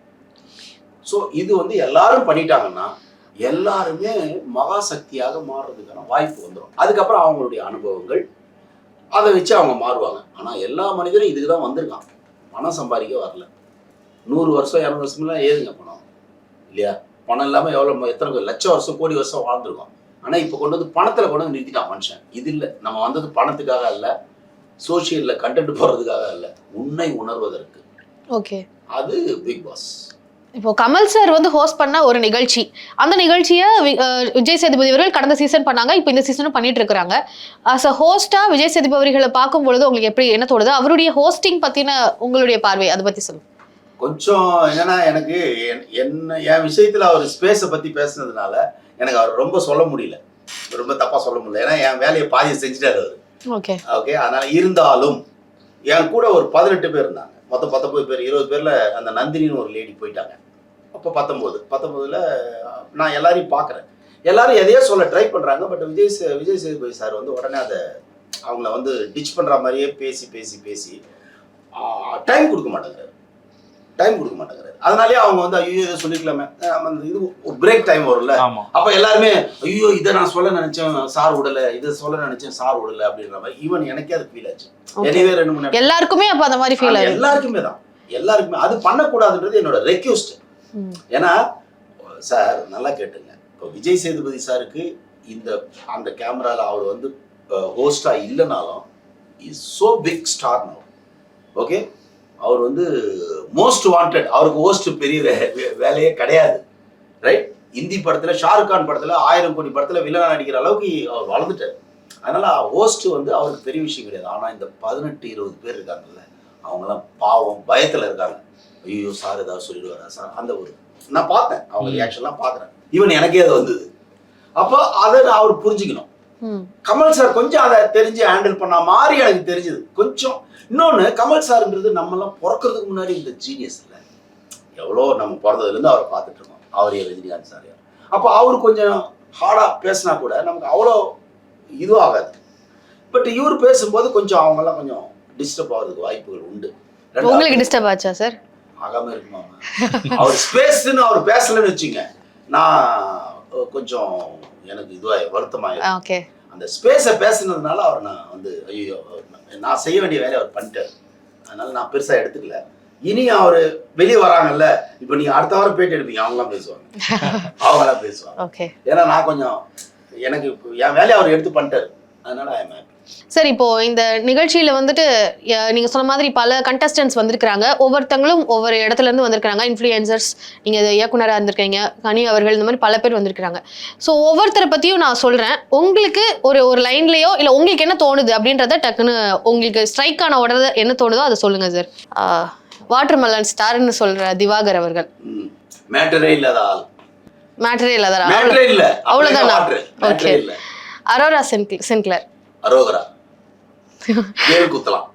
S2: ஸோ இது வந்து எல்லாரும் பண்ணிட்டாங்கன்னா எல்லாருமே மகா சக்தியாக மாறுறதுக்கான வாய்ப்பு வந்துடும் அதுக்கப்புறம் அவங்களுடைய அனுபவங்கள் அதை வச்சு அவங்க மாறுவாங்க. ஆனால் எல்லா மனிதரும் இதுக்கு தான் வந்திருக்கான். பணம் சம்பாதிக்க வரல. நூறு வருஷம் இரநூறு வருஷம்லாம் ஏதுங்க இல்லையா? பணம் இல்லாம எவ்வளவு எத்தனை லட்சம் வருஷம் கோடி வருஷம் வாழ்ந்துருக்கோம். ஆனா இப்போ கொண்டு வந்து பணத்துல கொண்டு வந்து நிறுத்திட்டான் மனுஷன். இது இல்லை. நம்ம வந்தது பணத்துக்காக அல்ல சோஷியல்ல கண்டென்ட் போடுறதுக்காக அல்ல. உன்னை உணர்வதற்கு.
S3: ஓகே
S2: அது பிக் பாஸ்
S3: இப்போ கமல் சார் வந்து ஹோஸ்ட் பண்ண ஒரு நிகழ்ச்சி. அந்த நிகழ்ச்சியை விஜய் சேதுபதி அவர்கள் கடந்த சீசன் பண்ணாங்க. இப்போ இந்த சீசனும் பண்ணிட்டு இருக்காங்க அஸ் அ ஹோஸ்டா விஜய் சேதுபதி அவர்களை பார்க்கும் பொழுது உங்களுக்கு எப்படி என்ன தோணுது? அவருடைய ஹோஸ்டிங் பத்தின உங்களுடைய பார்வை அதை பத்தி சொல்லுங்க.
S2: கொஞ்சம் என்னன்னா எனக்கு என்- என்ன என் விஷயத்துல அவர் ஸ்பேஸை பத்தி பேசுனதுனால எனக்கு அவர் ரொம்ப சொல்ல முடியல. ரொம்ப தப்பா சொல்ல முடியல. ஏன்னா என் வேலையை பாதியை செஞ்சுட்டாரு அவர்.
S3: ஓகே.
S2: ஓகே? அதனால இருந்தாலும் என் கூட ஒரு பதினெட்டு பேர் இருந்தாங்க. மொத்தம் பத்தொன்பது பேர். இருபது பேர்ல அந்த நந்தினின்னு ஒரு லேடி போயிட்டாங்க. அப்போ பத்தொன்பது. பத்தொன்பதுல நான் எல்லாரையும் பார்க்குறேன் எல்லாரும் எதையோ சொல்ல ட்ரை பண்றாங்க. பட் விஜய் விஜய் சேதுபதி சார் வந்து உடனே அதை அவங்கள வந்து டிச் பண்ற மாதிரியே பேசி பேசி பேசி டைம் கொடுக்க மாட்டேங்கிறாரு. டைம் கொடுக்க மாட்டேங்கிறாரு. அதனாலே அவங்க வந்து ஐயோ இதை சொல்லிக்கலாமே. இது பிரேக் டைம் வரும்ல. அப்ப எல்லாருமே ஐயோ இதை நான் சொல்ல நினைச்சேன் சார் விடல. இதை சொல்ல நினைச்சேன் சார் விடல. அப்படின்ற மாதிரி. ஈவன் எனக்கே அது ஃபீல் ஆச்சு. எனிவே ரெண்டு மூணு
S3: எல்லாருக்குமே அப்ப அந்த மாதிரி ஃபீல் ஆகுது
S2: எல்லாருக்குமே தான். எல்லாருக்குமே. அது பண்ணக்கூடாதுன்றது என்னோட ரெக்யூஸ்ட். ஏன்னா சார் நல்லா கேட்டுங்க. இப்போ விஜய் சேதுபதி சாருக்கு இந்த அந்த கேமரால அவர் வந்து ஹோஸ்டா இல்லைனாலும் is so big star no okay அவர் வந்து மோஸ்ட் வாண்டட் அவருக்கு ஹோஸ்ட் பெரிய வேலையே கிடையாது. ரைட் இந்தி படத்துல ஷாருக் கான் படத்துல ஆயிரம் கோடி படத்துல வில்லனா நடிக்கிற அளவுக்கு அவர் வளர்ந்துட்டார். அதனால ஹோஸ்ட் வந்து அவருக்கு பெரிய விஷயம் கிடையாது. ஆனா இந்த பதினெட்டு இருபது பேர் இருக்காங்கல்ல அவங்கெல்லாம் பாவம் பயத்துல இருக்காங்க. ஐயோ சார் ஏதாவது சொல்லிடுவாரா சார் அந்த ஒரு நான் பார்த்தேன். அவங்க. ரியாக்ஷன்லாம் பார்க்குறேன். ஈவன் எனக்கே அது வந்தது. அப்போ அதை நான் அவர் புரிஞ்சுக்கணும். கமல் சார் கொஞ்சம் அதை தெரிஞ்சு ஹேண்டில் பண்ண மாதிரி எனக்கு தெரிஞ்சது. கொஞ்சம். இன்னொன்று கமல் சார்ன்றது நம்மலாம் பிறக்கிறதுக்கு முன்னாடி இந்த ஜீனியஸ் இல்லை. எவ்வளோ நம்ம பிறந்ததுலேருந்து அவரை பார்த்துட்டு இருக்கோம். அவரே ரஜினிகாந்த் சார் அப்போ அவர் கொஞ்சம் ஹார்டாக பேசினா கூட நமக்கு அவ்வளோ இதுவும் ஆகாது. பட் இவர் பேசும்போது கொஞ்சம் அவங்கெல்லாம் கொஞ்சம் டிஸ்டர்ப் ஆகிறதுக்கு வாய்ப்புகள் உண்டு.
S3: உங்களுக்கு டிஸ்டர்ப் ஆச்சா சார்
S2: ஆகாம இருக்குமாமா அவர் ஸ்பேஸ்ன்னு அவர் பேசலன்னு வச்சுங்க நான் கொஞ்சம் எனக்கு இதுவாக வருத்தமாயிரும்
S3: ஓகே.
S2: அந்த ஸ்பேஸை பேசுனதுனால அவர் நான் வந்து ஐயோ நான் செய்ய வேண்டிய வேலையை அவர் பண்ணிட்டார். அதனால நான் பெருசா எடுத்துக்கல. இனி அவர் வெளியே வராங்கல்ல இப்போ நீங்க அடுத்த வாரம் பேட்டி எடுப்பீங்க அவங்களாம் பேசுவாங்க. அவங்களாம் பேசுவாங்க. ஏன்னா நான் கொஞ்சம் எனக்கு என் வேலையை அவர் எடுத்து பண்ணிட்டாரு. அதனால ஐ எம்
S3: சார் இப்போ இந்த நிகழ்ச்சியில வந்துட்டு நீங்க சொன்ன மாதிரி பல கண்டஸ்டன்ஸ் வந்திருக்காங்க ஒவ்வொருத்தங்களும் ஒவ்வொரு இடத்துல இருந்து வந்திருக்காங்க இன்ஃப்ளூயன்சர்ஸ் நீங்க இது இயக்குனரா இருந்திருக்கீங்க கனி அவர்கள் இந்த மாதிரி பல பேர் வந்திருக்காங்க ஸோ ஒவ்வொருத்தரை பத்தியும் நான் சொல்றேன். உங்களுக்கு ஒரு ஒரு லைன்லயோ இல்ல உங்களுக்கு என்ன தோணுது அப்படின்றத டக்குன்னு உங்களுக்கு ஸ்ட்ரைக் ஆன உடனே என்ன தோணுதோ அதை சொல்லுங்க சார் வாட்டர் மெலன் ஸ்டார்னு சொல்ற திவாகர் அவர்கள்.
S2: மேட்டரே இல்லாத ஆள்.
S3: மேட்டரே இல்லாத அவ்வளவுதானா?
S2: இல்ல.
S3: அரோரா சென்க் சென்க்லர்
S2: அரோகரா. வேல் குத்தலாம்.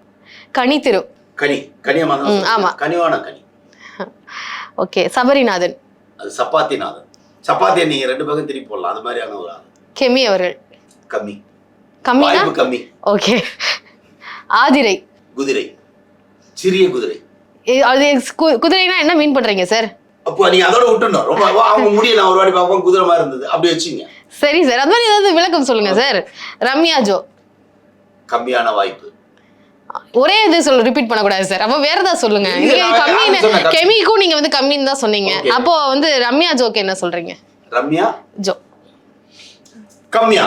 S3: கனி திரு.
S2: கனி. கனியமா.
S3: ஆமா.
S2: கனிவான கனி.
S3: ஓகே சபரிநாதன்.
S2: அது சப்பாத்திநாதன். சப்பாத்தியை நீங்க ரெண்டு பக்கம் திருப்பி போடலாம். அது மாதிரியான ஒரு ஆள்.
S3: கெமி அவர்கள்.
S2: கம்மி. வாய்ப்பு கம்மி.
S3: ஓகே. ஆதிரை.
S2: குதிரை. சிறிய குதிரை.
S3: அது குதிரைனா என்ன மீன் பண்றீங்க சார்
S2: அப்போ நீங்க அதோட விட்டுணும் ரொம்ப அவங்க முடிய நான் ஒரு வாட்டி பார்ப்போம். குதிரை மாதிரி இருந்தது. அப்படி வச்சுங்க
S3: சரி சார் அது மாதிரி ஏதாவது விளக்கம் சொல்லுங்க சார் ரம்யா ஜோ.
S2: கம்மியான வாய்ப்பு.
S3: ஒரே இது சொல்ல ரிப்பீட் பண்ணக்கூடாது சார் அப்போ வேற ஏதாவது சொல்லுங்க. கம்மின்னு? கெமிக்கும் நீங்க வந்து கம்மின்னு தான் சொன்னீங்க. அப்போ வந்து ரம்யா ஜோக்கு என்ன சொல்றீங்க?
S2: ரம்யா?
S3: ஜோ.
S2: கம்மியா?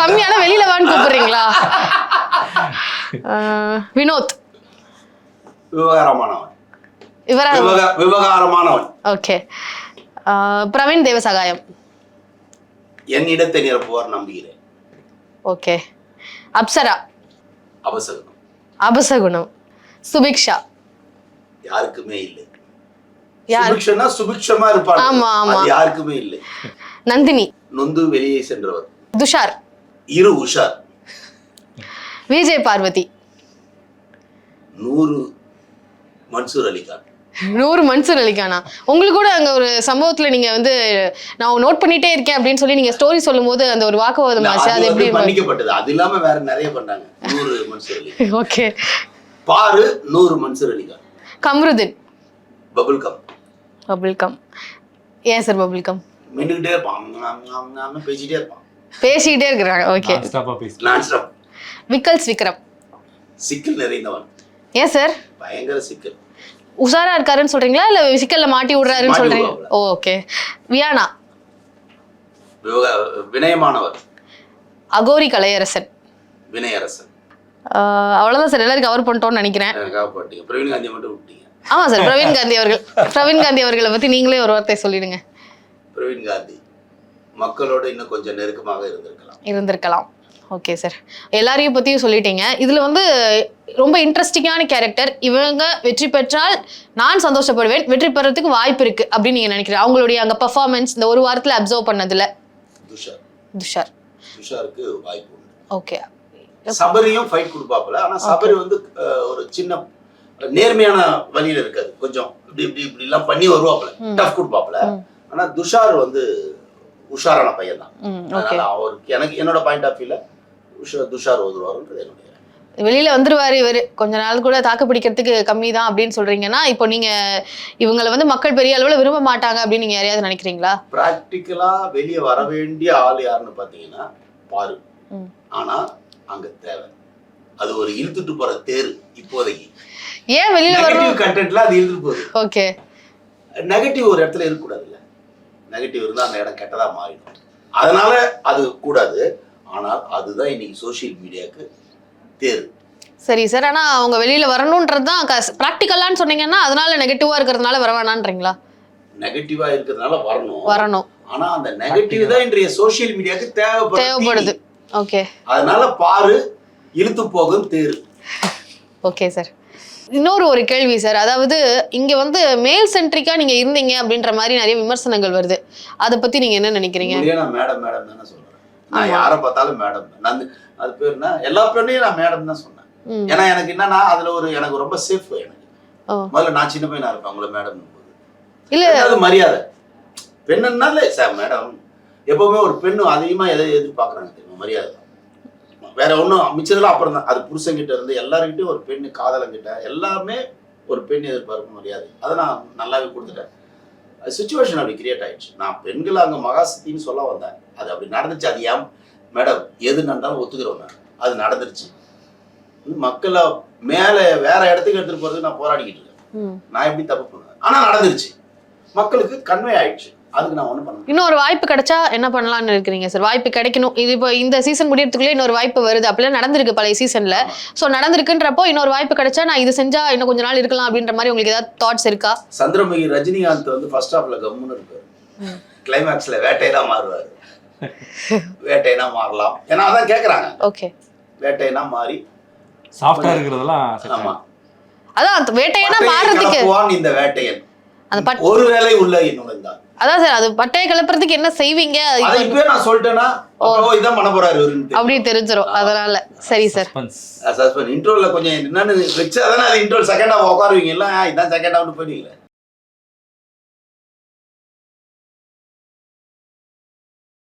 S3: கம்மியான வெளியில வான்னு கூப்பிடுறீங்களா? வினோத்.
S2: விவகாரமானவன். விவகாரமானவன்.
S3: ஓகே பிரவீன் தேவசகாயம்.
S2: என் இடத்தை நிரப்புவார் நம்புகிறேன்.
S3: ஓகே அப்சரா.
S2: அவசரம்
S3: அபசகுணம். சுபிக்ஷா.
S2: யாருக்குமே இல்லை.
S3: யார்?
S2: சுபிக்ஷனா சுபிக்ஷமா இருப்பாங்க.
S3: ஆமா, ஆமா.
S2: அது யாருக்குமே இல்லை.
S3: நந்தினி.
S2: நொந்து வெளியே சென்றவர்.
S3: துஷார்.
S2: இரு உஷார்.
S3: விஜய் பார்வதி.
S2: நூறு மன்சூர் அலிகான்.
S3: நூறு மன்சூர் அலிகானா உங்களுக்கு கூட அங்க ஒரு சம்பவத்துல நீங்க வந்து நான் நோட் பண்ணிட்டே இருக்கேன் அப்படின்னு சொல்லி நீங்க ஸ்டோரி சொல்லும்போது அந்த ஒரு வாக்குவாதம் ஆச்சு.
S2: அது
S3: எப்படி
S2: மன்னிக்கப்பட்டது அது இல்லாம வேற நிறைய பண்ணாங்க. நூறு மன்சூர் அலி
S3: ஓகே
S2: பாரு நூறு Mansoor Alikhan
S3: Kamrudeen.
S2: Bubble gum
S3: bubble gum ஏன் சார் பபுல் கம்
S2: மின்னுக்கிட்டே இருப்பான். பேசிட்டே இருப்பான்.
S3: பேசிக்கிட்டே இருக்கிறாங்க. ஓகே விக்கல்ஸ் விக்ரம்
S2: சிக்கல் நிறைந்தவன்.
S3: ஏன் சார்
S2: பயங்கர சிக்கல்.
S3: உஷாரா இருக்காருன்னு சொல்றீங்களா? இல்ல சிக்கல்ல மாட்டி விடுறாருன்னு சொல்றீங்க. ஓகே. வியானா?
S2: வினயமானவர்
S3: அகோரி கலையரசன்.
S2: வினயரசன்
S3: அவ்வளவுதான் சார். எல்லாரும் கவர் பண்ணிட்டோம்னு நினைக்கிறேன்.
S2: பிரவீன் காந்தி மட்டும்
S3: ஆமா சார். பிரவீன் காந்தி அவர்கள். பிரவீன் காந்தி அவர்களை பத்தி நீங்களே ஒரு வார்த்தை சொல்லிடுங்க.
S2: பிரவீன் காந்தி மக்களோட இன்னும் கொஞ்சம் நெருக்கமாக இருந்திருக்கலாம்.
S3: இருந்திருக்கலாம். ஓகே சார் எல்லாரையும் பத்தியும் சொல்லிட்டீங்க. இதுல வந்து ரொம்ப இன்ட்ரெஸ்டிங்கான கேரக்டர் இவங்க வெற்றி பெற்றால் நான் சந்தோஷப்படுவேன். வெற்றி பெறதுக்கு வாய்ப்பு இருக்கு அப்படின்னு நீங்க நினைக்கிறேன் அவங்களுடைய அங்க பெர்ஃபார்மன்ஸ் இந்த ஒரு வாரத்துல அப்சர்வ் பண்ணதுல?
S2: துஷார்.
S3: துஷார்.
S2: துஷாருக்கு வாய்ப்பு
S3: ஓகே
S2: சபரியும் ஃபைட் கொடுப்பாப்புல. ஆனா சபரி வந்து ஒரு சின்ன நேர்மையான வழியில இருக்காது. கொஞ்சம் இப்படி இப்படி இப்படி எல்லாம் பண்ணி வருவாப்புல. டஃப் கொடுப்பாப்புல.
S3: ம்.
S2: ஆனா துஷார் வந்து உஷாரான பையன் தான் அதனால அவருக்கு எனக்கு என்னோட பாயிண்ட் ஆஃப் வியூல உஷா துஷார் ஓதுவாருன்றது என்னுடைய
S3: வெளியில வந்துருவாரு இவரு. கொஞ்ச நாள் கூட தாக்கு பிடிக்கிறதுக்கு கம்மி தான் அப்படின்னு சொல்றீங்கன்னா இப்போ நீங்க இவங்களை வந்து மக்கள் பெரிய அளவுல விரும்ப மாட்டாங்க அப்படின்னு நீங்க யாரையாவது நினைக்கிறீங்களா?
S2: ப்ராக்டிக்கலா வெளியே வர வேண்டிய ஆள் யாருன்னு பாத்தீங்கன்னா பாரு. ஆனா அங்க தேவை. அது ஒரு இழுத்துட்டு போற தேர் இப்போதைக்கு.
S3: ஏன் வெளியில வரணும்?
S2: கண்டென்ட்ல அது இழுத்துட்டு போகுது.
S3: ஓகே.
S2: நெகட்டிவ் ஒரு இடத்துல இருக்கக்கூடாதுல்ல. நெகட்டிவ் இருந்தால் அந்த இடம் கெட்டதாக மாறிடும். அதனால அது கூடாது. ஆனால் அதுதான் இன்னைக்கு சோஷியல் மீடியாவுக்கு தேர்
S3: சரி சார் ஆனா அவங்க வெளியில வரணுன்றது தான் ப்ராக்டிக்கலான்னு சொன்னீங்கன்னா அதனால நெகட்டிவா இருக்கிறதுனால வர வேணான்றீங்களா?
S2: நெகட்டிவா இருக்கிறதுனால வரணும்.
S3: வரணும்.
S2: ஆனா அந்த நெகட்டிவ் தான் இன்றைய சோஷியல் மீடியாவுக்கு தேவைப்படுது.
S3: தேவைப்படுது. ஓகே
S2: அதனால பாரு இழுத்து போகும் தேர்.
S3: ஓகே சார் இன்னொரு ஒரு கேள்வி சார் அதாவது இங்க வந்து மேல் சென்ட்ரிக்கா நீங்க இருந்தீங்க அப்படின்ற மாதிரி நிறைய விமர்சனங்கள் வருது. அதை பத்தி நீங்க என்ன நினைக்கிறீங்க?
S2: மேடம் மேடம் தானே சொல்றேன். நான். யாரை பார்த்தாலும் மேடம் நான் அது பேர் என்ன எல்லா பெண்ணையும் நான் மேடம் தான் சொன்னேன். ஏன்னா எனக்கு என்னன்னா அதுல ஒரு எனக்கு ரொம்ப சேஃப் எனக்கு. முதல்ல நான் சின்ன பையனா இருப்பேன் உங்களை மேடம்
S3: இல்ல.
S2: அது மரியாதை. பெண்ணுனால சார் மேடம் எப்பவுமே ஒரு பெண்ணு அதிகமா எதை எதிர்பார்க்கறாங்க தெரியுமா? மரியாதை. வேற ஒன்றும் மிச்சதெல்லாம் அப்புறம் தான். அது புருஷங்கிட்ட இருந்து எல்லாருக்கிட்டையும் ஒரு பெண்ணு காதலங்கிட்ட எல்லாமே ஒரு பெண் எதிர்பார்க்கும் மரியாதை. அதை நான் நல்லாவே கொடுத்துட்டேன். சுச்சுவேஷன் அப்படி கிரியேட் ஆயிடுச்சு. நான் பெண்கள் அங்கே மகாசக்தின்னு சொல்ல வந்தேன். அது அப்படி நடந்துச்சு. அது ஏன் மேடம் எது நடந்தாலும் ஒத்துக்கிறோம் நான். அது நடந்துருச்சு. மக்களை மேலே வேற இடத்துக்கு எடுத்துட்டு போறதுக்கு நான் போராடிக்கிட்டு இருக்கேன். நான் எப்படி தப்பு பண்ணுவேன் ஆனா நடந்துருச்சு. மக்களுக்கு கன்வே ஆயிடுச்சு. அதுக்கு நான் ஒண்ணும் பண்ண முடியாது.
S3: இன்னொரு வாய்ப்பு கிடைச்சா என்ன பண்ணலாம்னு இருக்கிறீங்க சார்? வாய்ப்பு கிடைக்கணும். இது இப்போ இந்த சீசன் முடியறதுக்குள்ளே இன்னொரு வாய்ப்பு வருது. அப்படிலாம் நடந்திருக்கு பழைய சீசன்ல ஸோ நடந்திருக்குன்றப்போ இன்னொரு வாய்ப்பு கிடைச்சா நான் இது செஞ்சா இன்னும் கொஞ்ச நாள் இருக்கலாம் அப்படின்ற மாதிரி உங்களுக்கு ஏதாவது தாட்ஸ் இருக்கா?
S2: சந்திரமுகி ரஜினிகாந்த் வந்து ஃபர்ஸ்ட் ஹாஃப்ல கம்முன்னு இருப்பாரு. கிளைமேக்ஸ்ல வேட்டைனா மாறுவாரு. வேட்டைனா மாறலாம். ஏன்னா அதான் கேக்குறாங்க.
S3: ஓகே
S2: வேட்டைனா மாறி
S1: சாஃப்டா இருக்கிறதெல்லாம்
S2: ஆமா.
S3: அதான் அந்த வேட்டையனா மாறுறதுக்கு
S2: இந்த வேட்டையன்.
S3: அந்த பட்
S2: ஒரு வேளை உள்ள நுழைந்தான்
S3: அதான் சார் அது பட்டையை கிளப்புறதுக்கு என்ன செய்வீங்க? அது
S2: இப்பவே நான் ஓ. இதான் பண்ண போறாரு இவருன்னு
S3: அப்படி தெரிஞ்சிரும். அதனால. சரி சார்.
S2: சஸ்பெண்ட் இன்ட்ரோல கொஞ்சம் என்னன்னு வச்சா தானே அது இன்ட்ரோல் செகண்ட் ஹாஃப் உட்காருவீங்க. இல்ல இதான் செகண்ட் ஹாஃப்னு போயிடுவீங்களே.